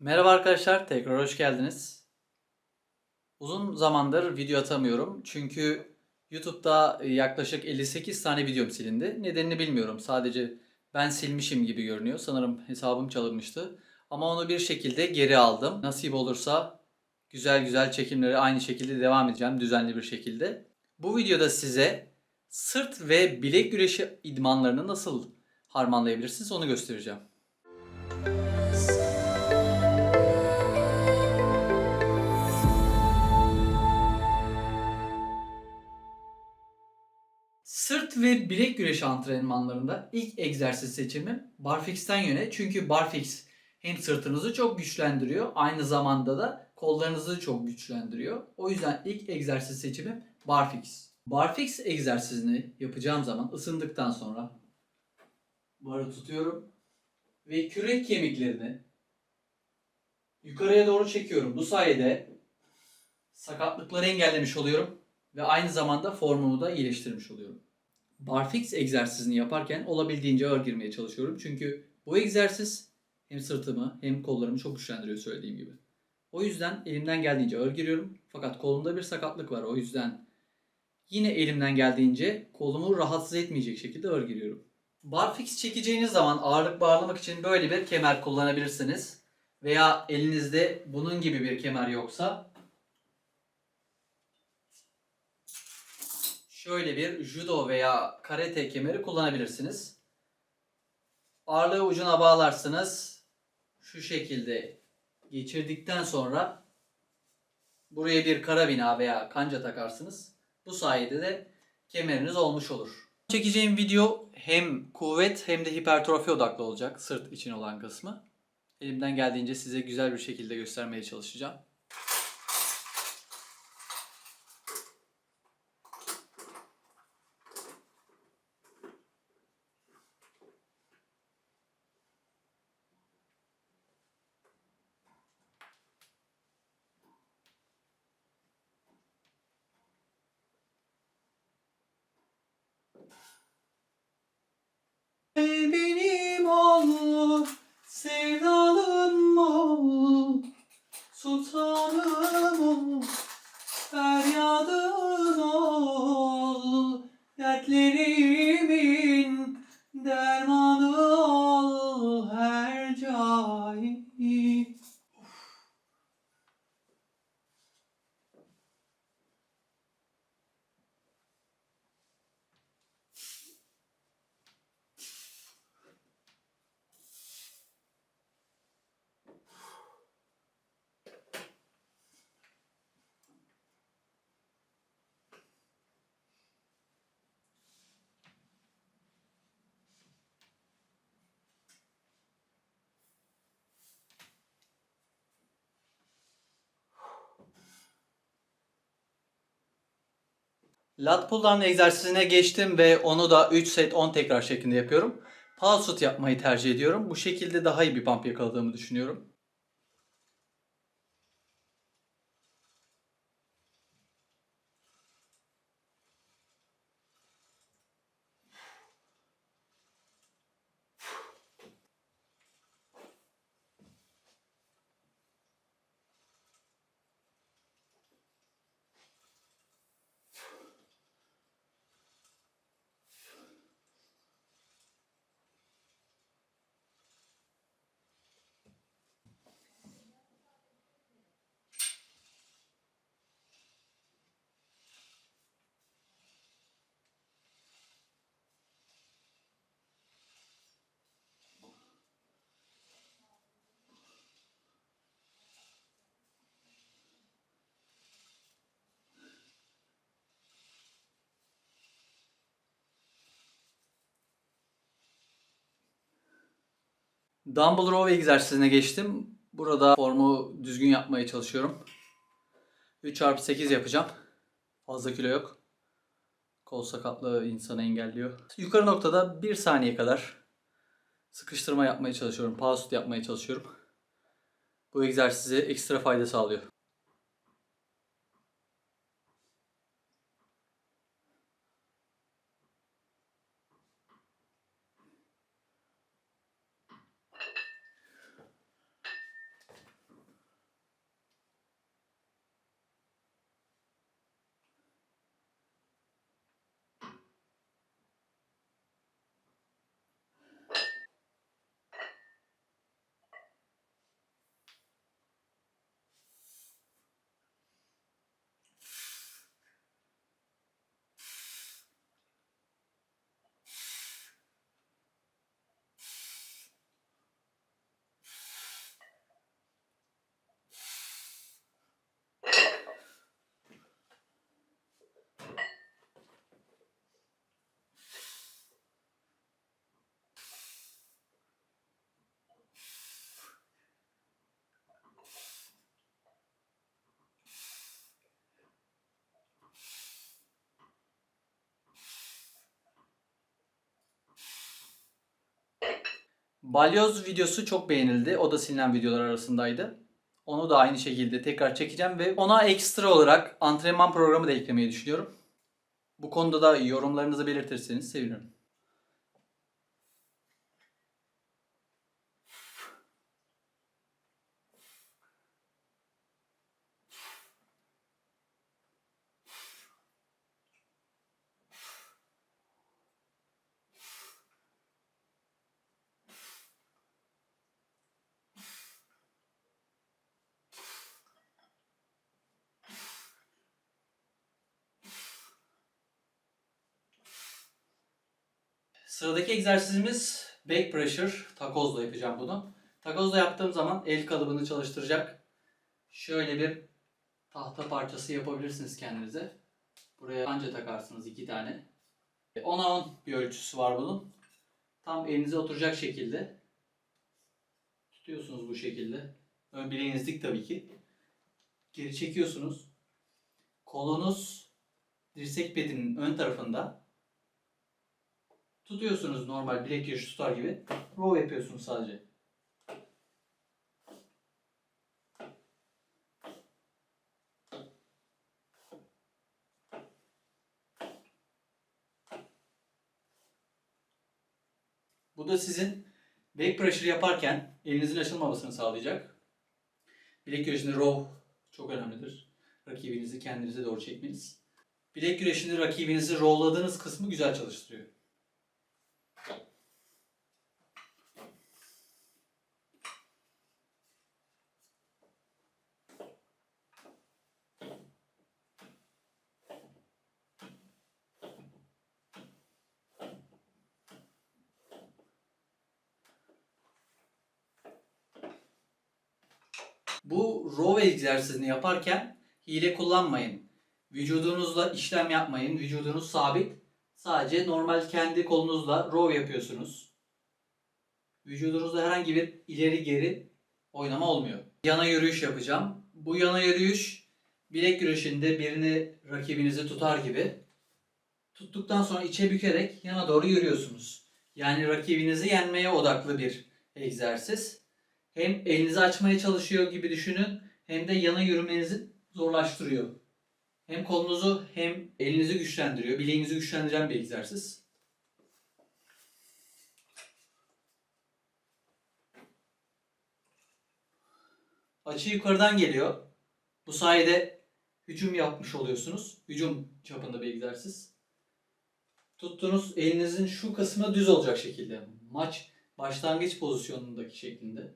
Merhaba arkadaşlar, tekrar hoş geldiniz. Uzun zamandır video atamıyorum çünkü YouTube'da yaklaşık 58 tane videom silindi. Nedenini bilmiyorum. Sadece ben silmişim gibi görünüyor. Sanırım hesabım çalınmıştı. Ama onu bir şekilde geri aldım. Nasip olursa güzel güzel çekimleri aynı şekilde devam edeceğim düzenli bir şekilde. Bu videoda size sırt ve bilek güreşi idmanlarını nasıl harmanlayabilirsiniz onu göstereceğim. Ve bilek güreşi antrenmanlarında ilk egzersiz seçimim barfix'ten yöne. Çünkü barfix hem sırtınızı çok güçlendiriyor, aynı zamanda da kollarınızı çok güçlendiriyor. O yüzden ilk egzersiz seçimim barfix. Barfix egzersizini yapacağım zaman ısındıktan sonra barı tutuyorum ve kürek kemiklerini yukarıya doğru çekiyorum. Bu sayede sakatlıkları engellemiş oluyorum ve aynı zamanda formumu da iyileştirmiş oluyorum. Barfix egzersizini yaparken olabildiğince ağır girmeye çalışıyorum. Çünkü bu egzersiz hem sırtımı hem kollarımı çok güçlendiriyor söylediğim gibi. O yüzden elimden geldiğince ağır giriyorum. Fakat kolumda bir sakatlık var. O yüzden yine elimden geldiğince kolumu rahatsız etmeyecek şekilde ağır giriyorum. Barfix çekeceğiniz zaman ağırlık bağlamak için böyle bir kemer kullanabilirsiniz. Veya elinizde bunun gibi bir kemer yoksa şöyle bir judo veya karate kemeri kullanabilirsiniz. Ağırlığı ucuna bağlarsınız. Şu şekilde geçirdikten sonra buraya bir karabina veya kanca takarsınız. Bu sayede de kemeriniz olmuş olur. Çekeceğim video hem kuvvet hem de hipertrofi odaklı olacak sırt için olan kısmı. Elimden geldiğince size güzel bir şekilde göstermeye çalışacağım. Lat pull down egzersizine geçtim ve onu da 3 set 10 tekrar şeklinde yapıyorum. Pulse ut yapmayı tercih ediyorum. Bu şekilde daha iyi bir pump yakaladığımı düşünüyorum. Dumbbell row egzersizine geçtim. Burada formu düzgün yapmaya çalışıyorum. 3x8 yapacağım. Fazla kilo yok. Kol sakatlığı insanı engelliyor. Yukarı noktada 1 saniye kadar sıkıştırma yapmaya çalışıyorum. Pause yapmaya çalışıyorum. Bu egzersize ekstra fayda sağlıyor. Balyoz videosu çok beğenildi. O da silinen videolar arasındaydı. Onu da aynı şekilde tekrar çekeceğim ve ona ekstra olarak antrenman programı da eklemeyi düşünüyorum. Bu konuda da yorumlarınızı belirtirseniz sevinirim. Sıradaki egzersizimiz back pressure. Takozla yapacağım bunu. Takozla yaptığım zaman el kalıbını çalıştıracak. Şöyle bir tahta parçası yapabilirsiniz kendinize. Buraya anca takarsınız iki tane. 10'a 10 bir ölçüsü var bunun. Tam elinize oturacak şekilde. Tutuyorsunuz bu şekilde. Ön bileğiniz dik tabii ki. Geri çekiyorsunuz. Kolunuz dirsek bedinin ön tarafında. Tutuyorsunuz normal bilek güreşi tutar gibi. Row yapıyorsunuz sadece. Bu da sizin back pressure yaparken elinizin açılmamasını sağlayacak. Bilek güreşinde row çok önemlidir. Rakibinizi kendinize doğru çekmeniz. Bilek güreşinde rakibinizi rowladığınız kısmı güzel çalıştırıyor. Bu row egzersizini yaparken hile kullanmayın. Vücudunuzla işlem yapmayın. Vücudunuz sabit. Sadece normal kendi kolunuzla row yapıyorsunuz. Vücudunuzda herhangi bir ileri geri oynama olmuyor. Yana yürüyüş yapacağım. Bu yana yürüyüş bilek güreşinde birini rakibinizi tutar gibi. Tuttuktan sonra içe bükerek yana doğru yürüyorsunuz. Yani rakibinizi yenmeye odaklı bir egzersiz hem elinizi açmaya çalışıyor gibi düşünün hem de yana yürümenizi zorlaştırıyor. Hem kolunuzu hem elinizi güçlendiriyor. Bileğinizi güçlendiren bir egzersiz. Açı yukarıdan geliyor. Bu sayede hücum yapmış oluyorsunuz. Hücum çapında bir egzersiz. Tuttuğunuz elinizin şu kısmı düz olacak şekilde. Maç başlangıç pozisyonundaki şeklinde.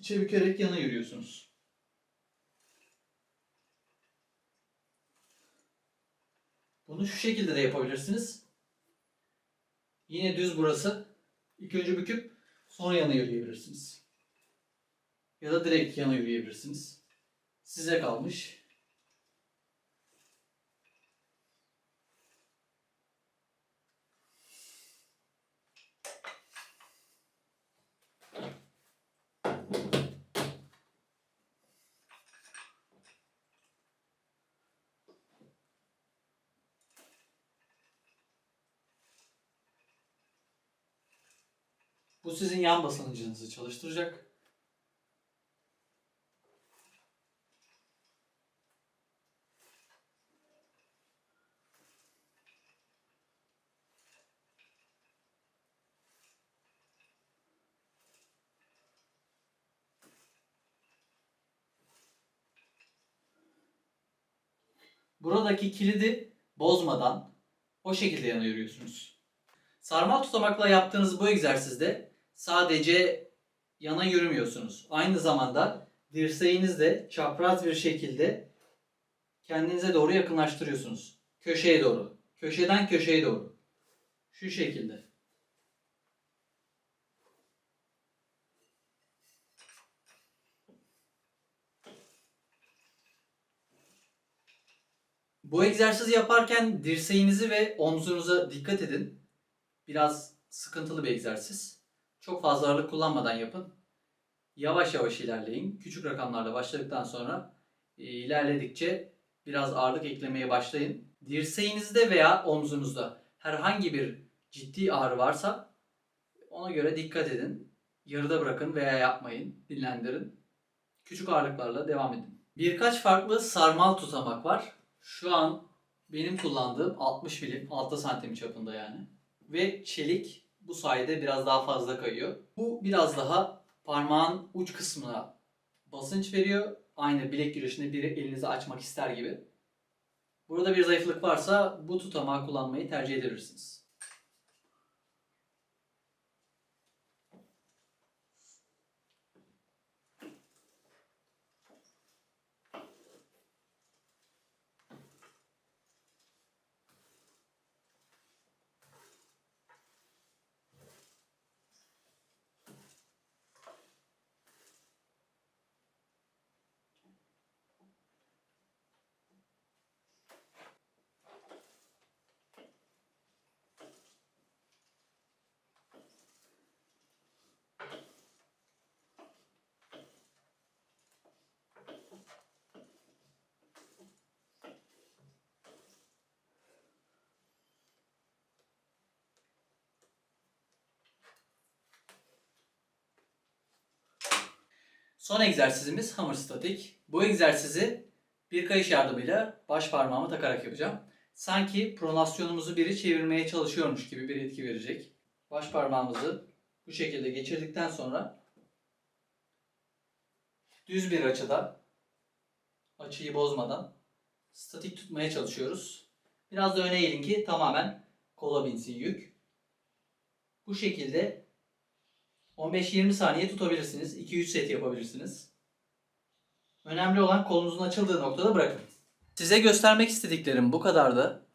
İçe bükerek yana yürüyorsunuz. Bunu şu şekilde de yapabilirsiniz. Yine düz burası. İlk önce büküp sonra yana yürüyebilirsiniz. Ya da direkt yana yürüyebilirsiniz. Size kalmış. Bu sizin yan basıncınızı çalıştıracak. Buradaki kilidi bozmadan o şekilde yana yürüyorsunuz. Sarmal tutamakla yaptığınız bu egzersizde sadece yana yürümüyorsunuz. Aynı zamanda dirseğinizle çapraz bir şekilde kendinize doğru yakınlaştırıyorsunuz. Köşeye doğru. Köşeden köşeye doğru. Şu şekilde. Bu egzersizi yaparken dirseğinizi ve omzunuza dikkat edin. Biraz sıkıntılı bir egzersiz. Çok fazla ağırlık kullanmadan yapın. Yavaş yavaş ilerleyin. Küçük rakamlarla başladıktan sonra e, ilerledikçe biraz ağırlık eklemeye başlayın. Dirseğinizde veya omzunuzda herhangi bir ciddi ağrı varsa Ona göre dikkat edin. Yarıda bırakın veya yapmayın. Dinlendirin. Küçük ağırlıklarla devam edin. Birkaç farklı sarmal tutamak var. Şu an benim kullandığım 60 milim 6 santim çapında yani. Ve çelik bu sayede biraz daha fazla kayıyor. Bu biraz daha parmağın uç kısmına basınç veriyor. Aynı bilek güreşinde biri elinizi açmak ister gibi. Burada bir zayıflık varsa bu tutamağı kullanmayı tercih edebilirsiniz. Son egzersizimiz hammer statik. Bu egzersizi bir kayış yardımıyla baş parmağımı takarak yapacağım. Sanki pronasyonumuzu biri çevirmeye çalışıyormuş gibi bir etki verecek. Baş parmağımızı bu şekilde geçirdikten sonra düz bir açıda açıyı bozmadan statik tutmaya çalışıyoruz. Biraz da öne eğilin ki tamamen kola binsin yük. Bu şekilde 15-20 saniye tutabilirsiniz. 2-3 set yapabilirsiniz. Önemli olan kolunuzun açıldığı noktada bırakın. Size göstermek istediklerim bu kadardı.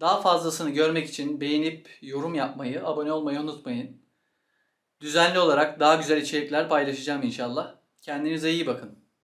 Daha fazlasını görmek için beğenip yorum yapmayı, abone olmayı unutmayın. Düzenli olarak daha güzel içerikler paylaşacağım inşallah. Kendinize iyi bakın.